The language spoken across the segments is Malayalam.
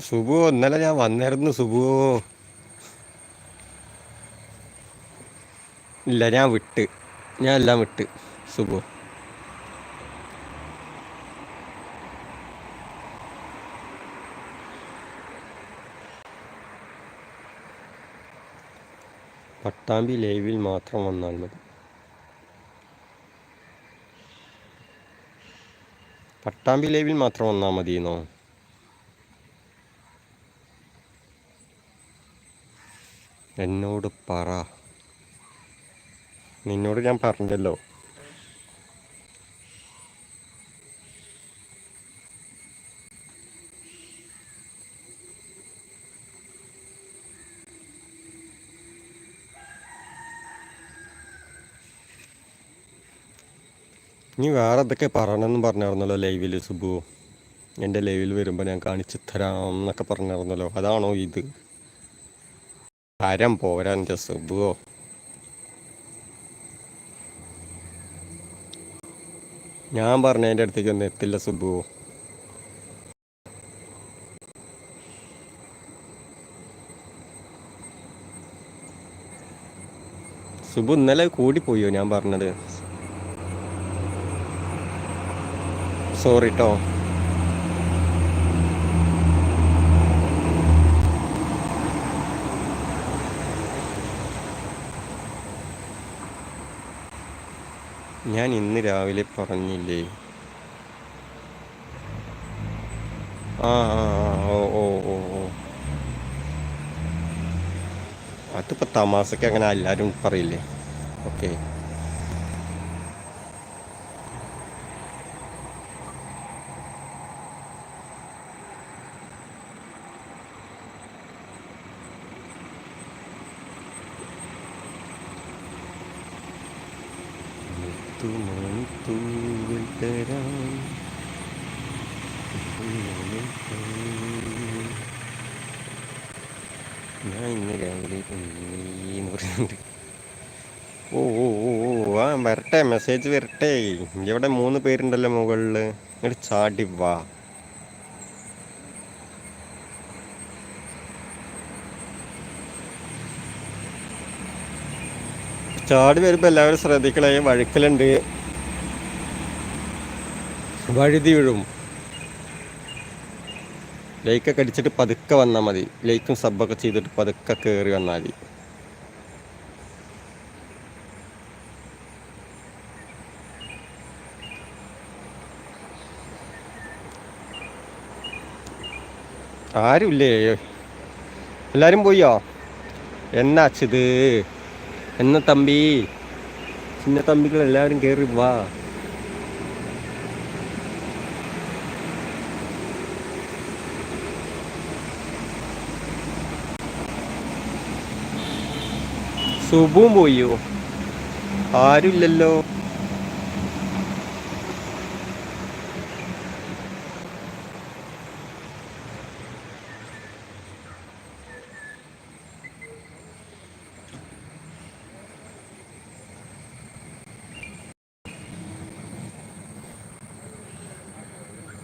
സുബു ഇന്നലെ ഞാൻ വന്നായിരുന്നു സുബു. ഇല്ല ഞാൻ വിട്ട്. ഞാൻ എല്ലാം വിട്ട് സുബു. പട്ടാമ്പി ലൈവിൽ മാത്രം വന്നാൽ മതി. പട്ടാമ്പി ലൈവിൽ മാത്രം വന്നാൽ മതിയെന്നോ? എന്നോട് പറ. നിന്നോട് ഞാൻ പറഞ്ഞല്ലോ. നീ വേറെ എന്തൊക്കെ പറയണമെന്ന് പറഞ്ഞായിരുന്നല്ലോ ലൈവിൽ സുബു? എന്റെ ലൈവിൽ വരുമ്പോൾ ഞാൻ കാണിച്ചു തരാം എന്നൊക്കെ പറഞ്ഞായിരുന്നല്ലോ. അതാണോ ഇത്? തരം പോരാ എന്റെ സുബുവോ ഞാൻ പറഞ്ഞ എന്റെ അടുത്തേക്ക് ഒന്നും എത്തില്ല സുബുവോ സുബു ഇന്നലെ കൂടിപ്പോയോ ഞാൻ പറഞ്ഞത്? സോറി കേട്ടോ ഞാൻ ഇന്ന് രാവിലെ പറഞ്ഞില്ലേ? ആ ഓ ഓ ഓ ഓ. അതിപ്പോൾ തമാസക്ക് അങ്ങനെ എല്ലാവരും പറയില്ലേ? ഓക്കെ. തൂവൽ തരാം. ഞാൻ ഇന്ന് രാവിലെ എന്ന് പറയുന്നുണ്ട് ഓ ഓ ഓ ആ വരട്ടെ മെസ്സേജ് വരട്ടെ. ഇവിടെ മൂന്ന് പേരുണ്ടല്ലോ മുകളിൽ ഇങ്ങോട്ട് ചാടി വാ. ചാടി വരുമ്പോൾ എല്ലാവരും ശ്രദ്ധിക്കണേ വഴുക്കലുണ്ട്. വഴുതി വീഴും. ലൈക്കൊക്കെ അടിച്ചിട്ട് പതുക്കെ വന്നാൽ മതി. ലൈക്കും സബ്ബൊക്കെ ചെയ്തിട്ട് പതുക്കെ കയറി വന്നാൽ മതി. ആരുമില്ലേ എല്ലാരും പോയോ? എന്നാച്ചിത് എന്ന തമ്പി. ചിന്ന തമ്പികൾ എല്ലാവരും കയറി വാ. സുബും പോയോ? ആരുമില്ലല്ലോ.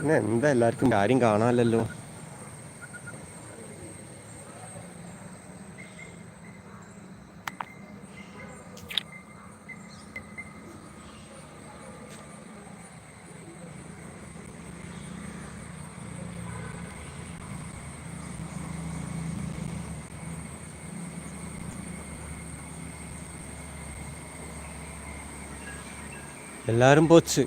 പിന്നെ എന്താ എല്ലാവർക്കും ആരും കാണാനല്ലോ എല്ലാവരും പോച്ച്.